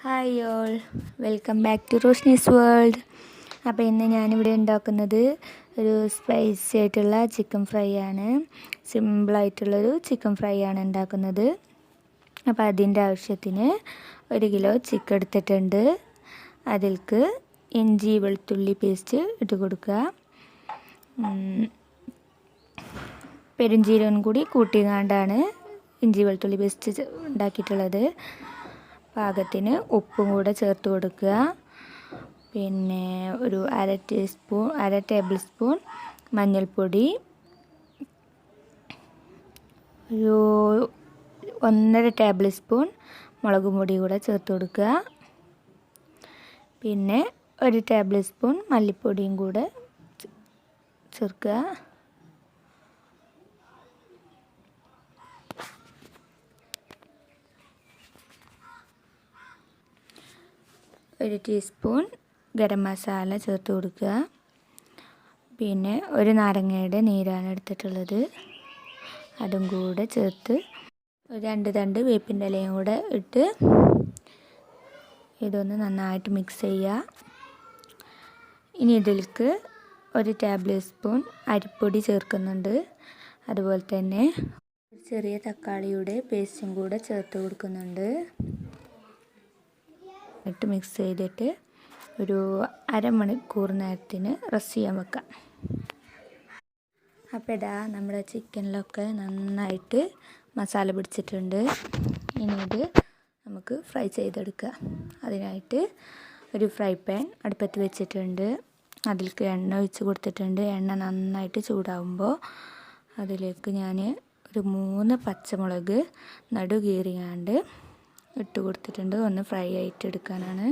Hi all welcome back to Roshni's world അപ്പോൾ ഇന്ന് ഞാനിവിടെ ഉണ്ടാക്കുന്നത് ഒരു സ്പൈസി ആയിട്ടുള്ള ചിക്കൻ ഫ്രൈ ആണ്. സിമ്പിളായിട്ടുള്ളൊരു ചിക്കൻ ഫ്രൈ ആണ് ഉണ്ടാക്കുന്നത്. അപ്പോൾ അതിന്റെ ആവശ്യത്തിന് ഒരു കിലോ ചിക്കൻ എടുത്തിട്ടുണ്ട്. അതിൽക്ക് ഇഞ്ചി വെളുത്തുള്ളി പേസ്റ്റ് ഇട്ട് കൊടുക്കുക. പെരുംജീരകം കൂടി കൂട്ടിങ്ങാണ്ടാണ് ഇഞ്ചി വെളുത്തുള്ളി പേസ്റ്റ് ഉണ്ടാക്കിയിട്ടുള്ളത്. പാകത്തിന് ഉപ്പും കൂടെ ചേർത്ത് കൊടുക്കുക. പിന്നെ ഒരു അര ടീസ്പൂൺ അര ടേബിൾ സ്പൂൺ മഞ്ഞൾപ്പൊടി. ഒരു ഒന്നര ടേബിൾ സ്പൂൺ മുളക് പൊടി കൂടെ ചേർത്ത് കൊടുക്കുക. പിന്നെ ഒരു ടേബിൾ സ്പൂൺ മല്ലിപ്പൊടിയും കൂടെ ചേർക്കുക. ഒരു ടീസ്പൂൺ ഗരം മസാല ചേർത്ത് കൊടുക്കുക. പിന്നെ ഒരു നാരങ്ങയുടെ നീരാണ് എടുത്തിട്ടുള്ളത്. അതും കൂടെ ചേർത്ത് ഒരു രണ്ട് തണ്ട് വേപ്പിന്റെ ഇലയും കൂടെ ഇട്ട് ഇതൊന്ന് നന്നായിട്ട് മിക്സ് ചെയ്യുക. ഇനി ഇതിലേക്ക് ഒരു ടേബിൾ സ്പൂൺ അരിപ്പൊടി ചേർക്കുന്നുണ്ട്. അതുപോലെ തന്നെ ചെറിയ തക്കാളിയുടെ പേസ്റ്റും കൂടെ ചേർത്ത് കൊടുക്കുന്നുണ്ട്. ഇട്ട് മിക്സ് ചെയ്തിട്ട് ഒരു അരമണിക്കൂർ നേരത്തിന് റെസ്റ്റ് ചെയ്യാൻ വെക്കാം. അപ്പോൾ ഇതാ നമ്മുടെ ചിക്കനിലൊക്കെ നന്നായിട്ട് മസാല പിടിച്ചിട്ടുണ്ട്. ഇനി ഇത് നമുക്ക് ഫ്രൈ ചെയ്തെടുക്കുക അതിനായിട്ട് ഒരു ഫ്രൈ പാൻ അടുപ്പത്ത് വെച്ചിട്ടുണ്ട്. അതിലേക്ക് എണ്ണ ഒഴിച്ച് കൊടുത്തിട്ടുണ്ട്. എണ്ണ നന്നായിട്ട് ചൂടാവുമ്പോൾ അതിലേക്ക് ഞാൻ ഒരു മൂന്ന് പച്ചമുളക് നടു കീറിയാണ്ട് ഇട്ട് കൊടുത്തിട്ടുണ്ട്. ഒന്ന് ഫ്രൈ ആയിട്ട് എടുക്കാനാണ്.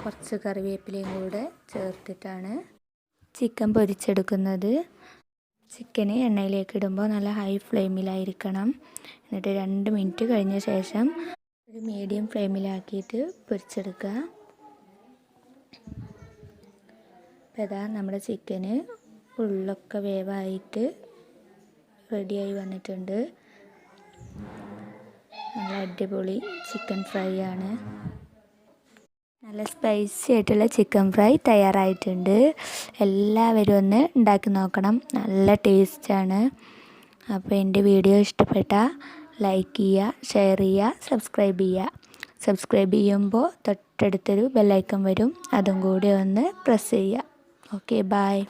കുറച്ച് കറിവേപ്പിലയും കൂടെ ചേർത്തിട്ടാണ് ചിക്കൻ പൊരിച്ചെടുക്കുന്നത്. ചിക്കന് എണ്ണയിലേക്ക് ഇടുമ്പോൾ നല്ല ഹൈ ഫ്ലെയിമിലായിരിക്കണം എന്നിട്ട് രണ്ട് മിനിറ്റ് കഴിഞ്ഞ ശേഷം ഒരു മീഡിയം ഫ്ലെയിമിലാക്കിയിട്ട് പൊരിച്ചെടുക്കുക. അപ്പോൾ ഇതാ നമ്മുടെ ചിക്കന് ഉള്ളൊക്കെ വേവായിട്ട് റെഡിയായി വന്നിട്ടുണ്ട്. നല്ല അടിപൊളി ചിക്കൻ ഫ്രൈ ആണ് നല്ല സ്പൈസി ആയിട്ടുള്ള ചിക്കൻ ഫ്രൈ തയ്യാറായിട്ടുണ്ട്. എല്ലാവരും ഒന്ന് ഉണ്ടാക്കി നോക്കണം. നല്ല ടേസ്റ്റാണ് അപ്പോൾ എന്റെ വീഡിയോ ഇഷ്ടപ്പെട്ട ലൈക്ക് ചെയ്യുക ഷെയർ ചെയ്യുക സബ്സ്ക്രൈബ് ചെയ്യുക. സബ്സ്ക്രൈബ് ചെയ്യുമ്പോൾ തൊട്ടടുത്തൊരു ബെല്ലൈക്കൺ വരും. അതും കൂടി ഒന്ന് പ്രസ് ചെയ്യുക. Okay bye